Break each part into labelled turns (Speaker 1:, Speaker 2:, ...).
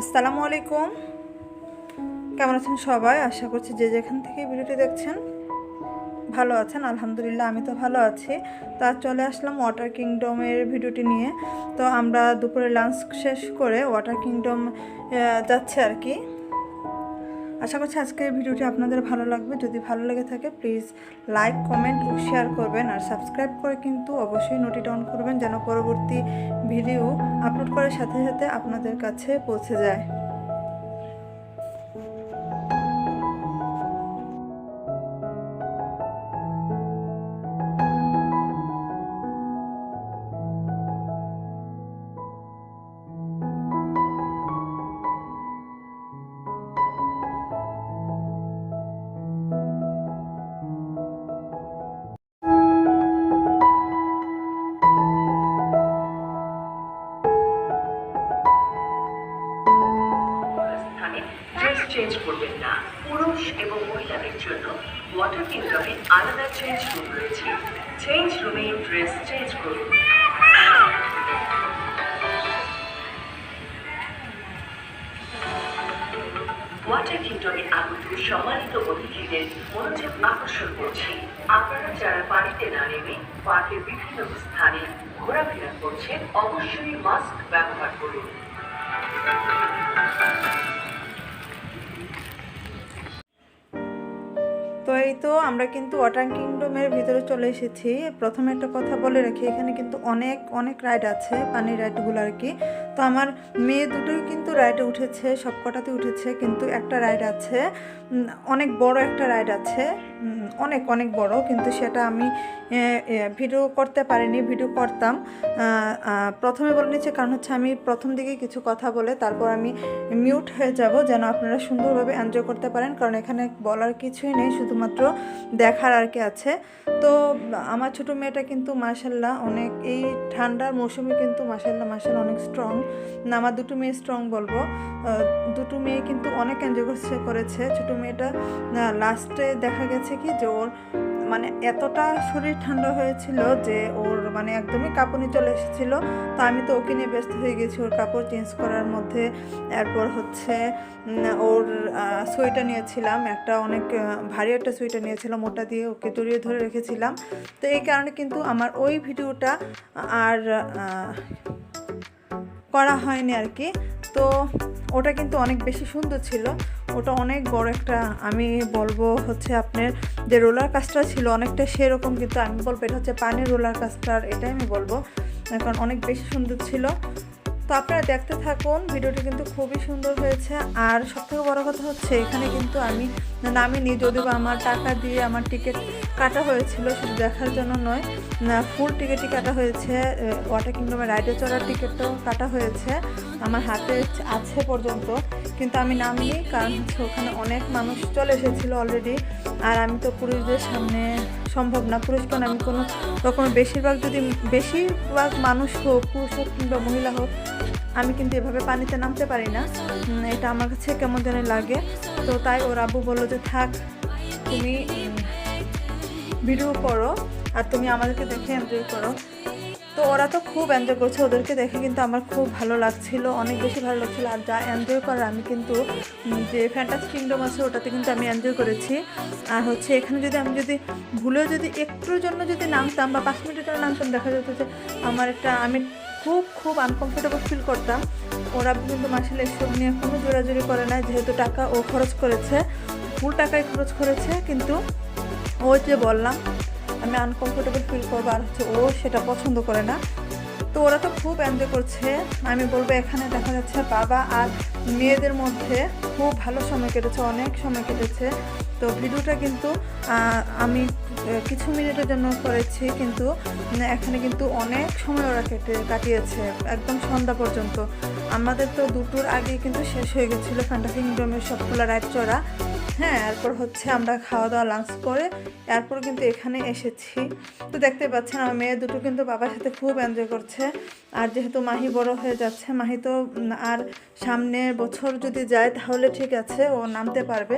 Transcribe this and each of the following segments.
Speaker 1: আসসালামু আলাইকুম। কেমন আছেন সবাই? আশা করছি যে যেখান থেকে ভিডিওটি দেখছেন, ভালো আছেন। আলহামদুলিল্লাহ, আমি তো ভালো আছি। তা চলে আসলাম ওয়াটার কিংডমের ভিডিওটি নিয়ে। তো আমরা দুপুরে লাঞ্চ শেষ করে ওয়াটার কিংডম যাচ্ছে আর কি। আশা করছি আজকের ভিডিওটি আপনাদের ভালো লাগবে। যদি ভালো লেগে থাকে প্লিজ লাইক কমেন্ট ও শেয়ার করবেন। আর সাবস্ক্রাইব করে কিন্তু অবশ্যই নোটিট অন করবেন, যেন পরবর্তী ভিডিও আপলোড করার সাথে সাথে আপনাদের কাছে পৌঁছে যায়।
Speaker 2: করবেন না। পুরুষ এবং মহিলাদের জন্য ওয়াটার কিংডমে আলাদা চেঞ্জ রুম রয়েছে। চেঞ্জ রুমে ড্রেস চেঞ্জ করুন। ওয়াটার কিংডমে আগত সম্মানিত অতিথিদের মনোযোগ আকর্ষণ করছি। আপনারা যারা পানিতে না নেমে পার্কের বিভিন্ন স্থানে ঘোরাফেরা করছেন, অবশ্যই মাস্ক ব্যবহার করুন।
Speaker 1: তো আমরা কিন্তু ওয়াটার কিংডমের ভিতরে চলে এসেছি। প্রথমে একটা কথা বলে রাখি, এখানে কিন্তু অনেক অনেক রাইড আছে পানির রাইডগুলো আর কি। তো আমার মেয়ে দুটোই কিন্তু রাইডে উঠেছে সব কটাতে উঠেছে, কিন্তু একটা রাইড আছে অনেক বড় একটা রাইড আছে অনেক অনেক বড়, কিন্তু সেটা আমি ভিডিও করতে পারিনি ভিডিও করতাম। প্রথমে বলে নিচ্ছে, কারণ হচ্ছে আমি প্রথম দিকে কিছু কথা বলে তারপর আমি মিউট হয়ে যাব, যেন আপনারা সুন্দরভাবে এনজয় করতে পারেন, কারণ এখানে বলার কিছুই নেই, শুধুমাত্র দেখার আর কি আছে। তো, আমার ছোট মেয়েটা কিন্তু মাসাল্লাহ অনেক, এই ঠান্ডার মৌসুমে কিন্তু মাসাল্লাহ মাসাল্লাহ অনেক স্ট্রং না, আমার দুটো মেয়ে স্ট্রং বলব। দুটো মেয়ে কিন্তু অনেক এনজয় করেছে ছোটো মেয়েটা লাস্টে দেখা গেছে কি যে ওর মানে এতটা শরীর ঠান্ডা হয়েছিল যে ওর মানে একদমই কাঁপুনি চলে এসেছিল। তো আমি তো ওকে নিয়ে ব্যস্ত হয়ে গেছি ওর কাপড় চেঞ্জ করার মধ্যে। এরপর হচ্ছে ওর সোয়েটার নিয়েছিলাম। একটা অনেক ভারী একটা সোয়েটার নিয়েছিলাম। ওটা দিয়ে ওকে জড়িয়ে ধরে রেখেছিলাম। তো এই কারণে কিন্তু আমার ওই ভিডিওটা আর করা হয়নি আর কি। তো ওটা কিন্তু অনেক বেশি সুন্দর ছিল। ওটা অনেক বড় একটা, আমি বলব হচ্ছে আপনার যে রোলার কাস্টার ছিল অনেকটা সেরকম, কিন্তু আমি বলব এটা হচ্ছে পানির রোলার কাস্টার এটাই আমি বলব। কারণ অনেক বেশি সুন্দর ছিল। তো আপনারা দেখতে থাকুন, ভিডিওটি কিন্তু খুবই সুন্দর হয়েছে। আর সবথেকে বড় কথা হচ্ছে, এখানে কিন্তু আমি নামিনি বা আমার টাকা দিয়ে আমার টিকিট কাটা হয়েছিল শুধু দেখার জন্য নয়। ফুল টিকিটই কাটা হয়েছে ওয়াটার কিংডমের রাইডে চড়ার টিকিটটাও কাটা হয়েছে। আমার হাতে আছে পর্যন্ত, কিন্তু আমি নামিনি, কারণ হচ্ছে ওখানে অনেক মানুষ চলে এসেছিল অলরেডি আর আমি তো পুরুষদের সামনে সম্ভব না। পুরুষগণ আমি কোনো রকমের বেশিরভাগ যদি, বেশিরভাগ মানুষ হোক, পুরুষ হোক কিংবা মহিলা হোক, আমি কিন্তু এভাবে পানিতে নামতে পারি না। এটা আমার কাছে কেমন যেন লাগে। তো তাই ওর আব্বু বলল যে, থাক, তুমি ভিডিও করো। আর তুমি আমাদেরকে দেখে এনজয় করো। তো ওরা তো খুব এনজয় করছে, ওদেরকে দেখে কিন্তু আমার খুব ভালো লাগছিল, অনেক বেশি ভালো লাগছিল। আর যা এনজয় করার, আমি কিন্তু যে ফ্যান্টাস কিংডম আছে, ওটাতে কিন্তু আমি এনজয় করেছি। আর হচ্ছে এখানে যদি আমি যদি ভুলেও যদি একটুর জন্য যদি নামতাম বা পাঁচ মিনিটের জন্য নামতাম, দেখা যেত যে আমার একটা, আমি খুব খুব আনকমফোর্টেবল ফিল করতাম। ওরা কিন্তু মাসালে এসব নিয়ে কোনো জোরাজুরি করে না যেহেতু টাকা ও খরচ করেছে, ফুল টাকায় খরচ করেছে, কিন্তু ওই যে বললাম আমি আনকমফোর্টেবল ফিল করব আর হচ্ছে ও সেটা পছন্দ করে না। তো ওরা তো খুব এনজয় করছে। আমি বলব এখানে দেখা যাচ্ছে বাবা আর মেয়েদের মধ্যে খুব ভালো সময় কেটেছে, অনেক সময় কেটেছে। তো ভিডিওটা কিন্তু আমি কিছু মিনিটের জন্য করেছি, কিন্তু এখানে কিন্তু অনেক সময় ওরা কেটে, কাটিয়েছে, একদম সন্ধ্যা পর্যন্ত। আমাদের তো দুটোর আগে কিন্তু শেষ হয়ে গেছিল ফ্যান্টা কিংডমের সবগুলো রাইড চড়া। হ্যাঁ এরপর হচ্ছে আমরা খাওয়া দাওয়া লাঞ্চ করে, এরপর কিন্তু এখানে এসেছি। তো দেখতে পাচ্ছেন, আমার মেয়ে দুটো কিন্তু বাবার সাথে খুব এনজয় করছে। আর যেহেতু মাহি বড় হয়ে যাচ্ছে, মাহি তো আর সামনের বছর যদি যায় তাহলে ঠিক আছে, ও নামতে পারবে।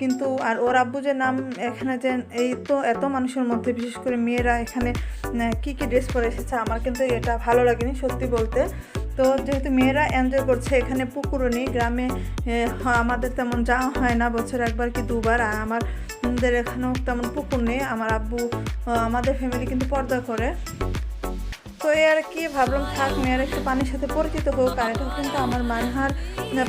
Speaker 1: কিন্তু আর ওর আব্বু যে নাম এখানে যে এই তো এত মানুষের মধ্যে, বিশেষ করে মেয়েরা এখানে কি কি ড্রেস পরে এসেছে, আমার কিন্তু এটা ভালো লাগেনি সত্যি বলতে। তো যেহেতু মেয়েরা এনজয় করছে এখানে পুকুরও নেই গ্রামে আমাদের তেমন যাওয়া হয় না বছর একবার কি দুবার। আর আমার আমাদের এখানেও তেমন পুকুর নেই। আমার আব্বু আমাদের ফ্যামিলি কিন্তু পর্দা করে। তো এই আর কি, ভাবলাম থাক, মেয়ের একটু পানির সাথে পরিচিত হোক, আর এটা কিন্তু আমার মানহার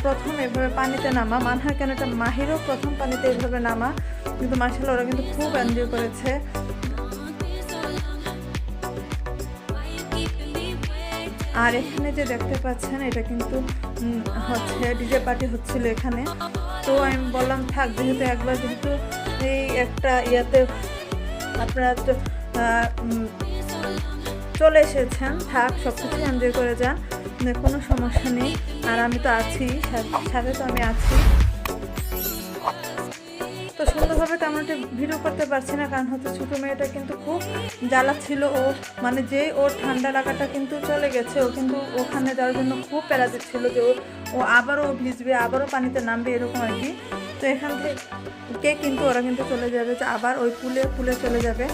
Speaker 1: প্রথম এভাবে পানিতে নামা, মানহার কেন এটা মাহিরও প্রথম পানিতে এভাবে নামা, কিন্তু মার্শাল ওরা কিন্তু খুব এনজয় করেছে। আর এখানে যে দেখতে পাচ্ছেন, এটা কিন্তু হচ্ছে ডিজে পার্টি হচ্ছিল এখানে। তো আমি বললাম, থাক, যেহেতু একবার যেহেতু এই একটা ইয়াতে আপনারা চলে এসেছেন। থাক সব কিছু এনজয় করে যান। মানে কোনো সমস্যা নেই। আর আমি তো আছি। সাথে- তো আমি আছি। তো সুন্দরভাবে তেমন একটা ভিডিও করতে পারছি না, কারণ হচ্ছে ছোটো মেয়েটা কিন্তু খুব জ্বালা ছিল ও। মানে যে ওর ঠান্ডা লাগাটা কিন্তু চলে গেছে, ও কিন্তু ওখানে যাওয়ার জন্য খুব প্যারা দিচ্ছিল যে ও ও আবারও ভিজবে, আবারও পানিতে নামবে এরকম আর কি। তো এখান থেকে কিন্তু ওরা কিন্তু চলে যাবে, যে আবার ওই পুলে পুলে চলে যাবে।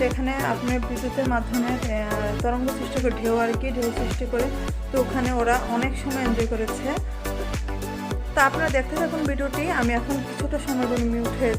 Speaker 1: সেখানে আপনি বিদ্যুতের মাধ্যমে তরঙ্গ সৃষ্টি করে ঢেউ আর কি ঢেউ সৃষ্টি করে তো ওখানে ওরা অনেক সময় এনজয় করেছে। তা আপনারা দেখতে থাকুন ভিডিওটি আমি এখন কিছুটা সময় মিউট হয়ে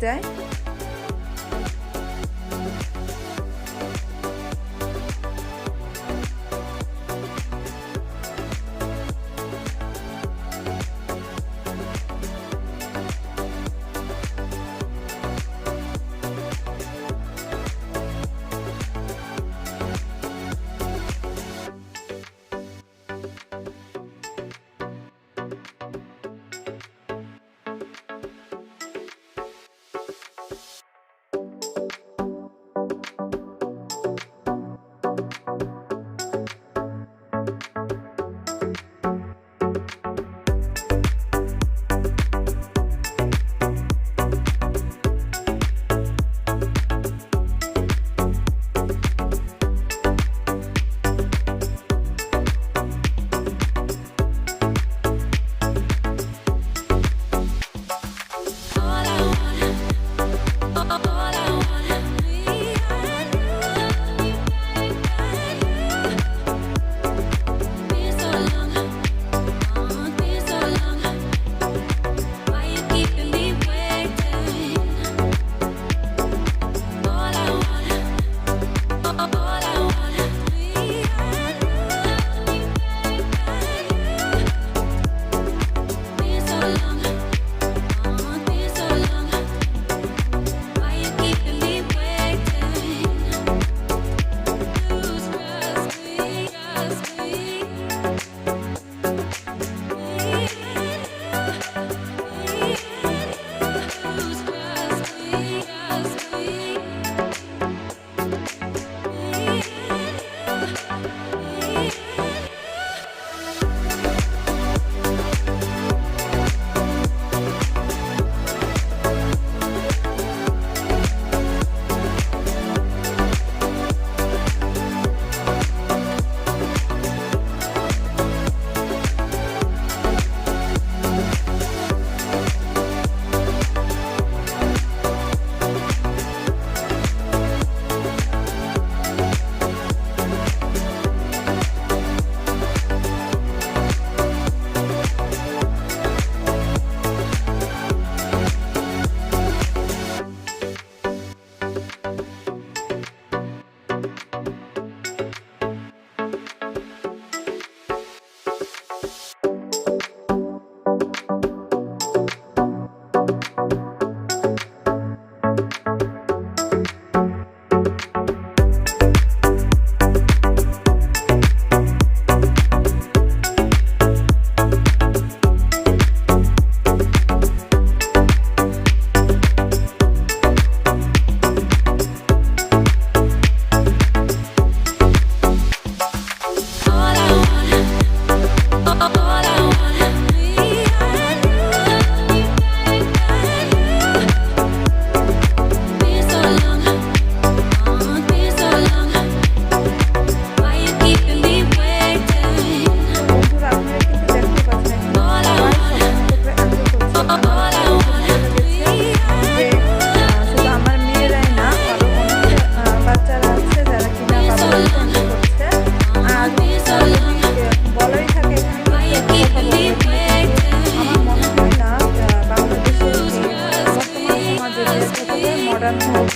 Speaker 1: করার হোক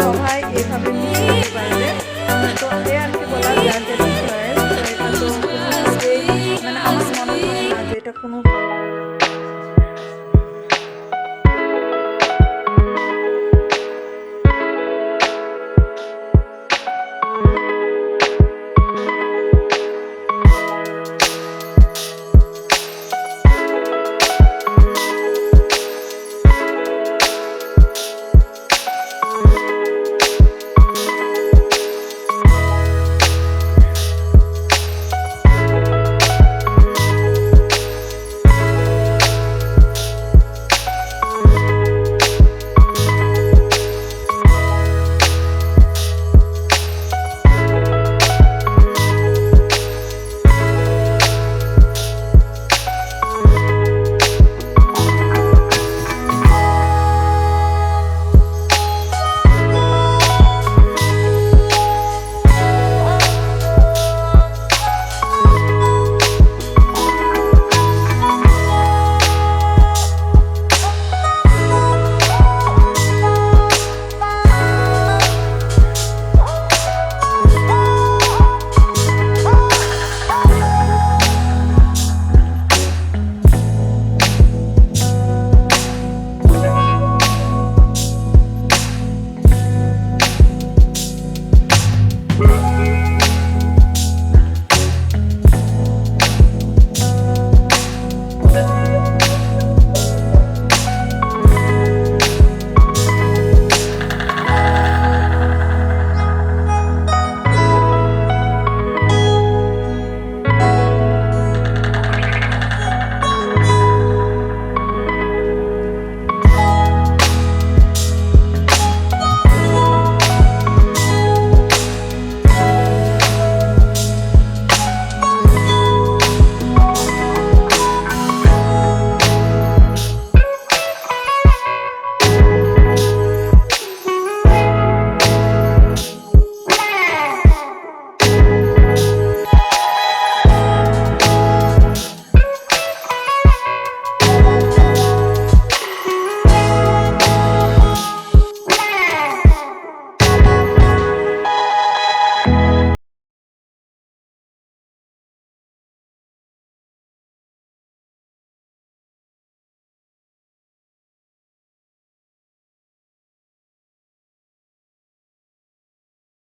Speaker 1: সবাই এভাবে বুঝতে পারবে। তো আর কি বলার, যার মানে আমার মনে হয় না যে এটা কোনো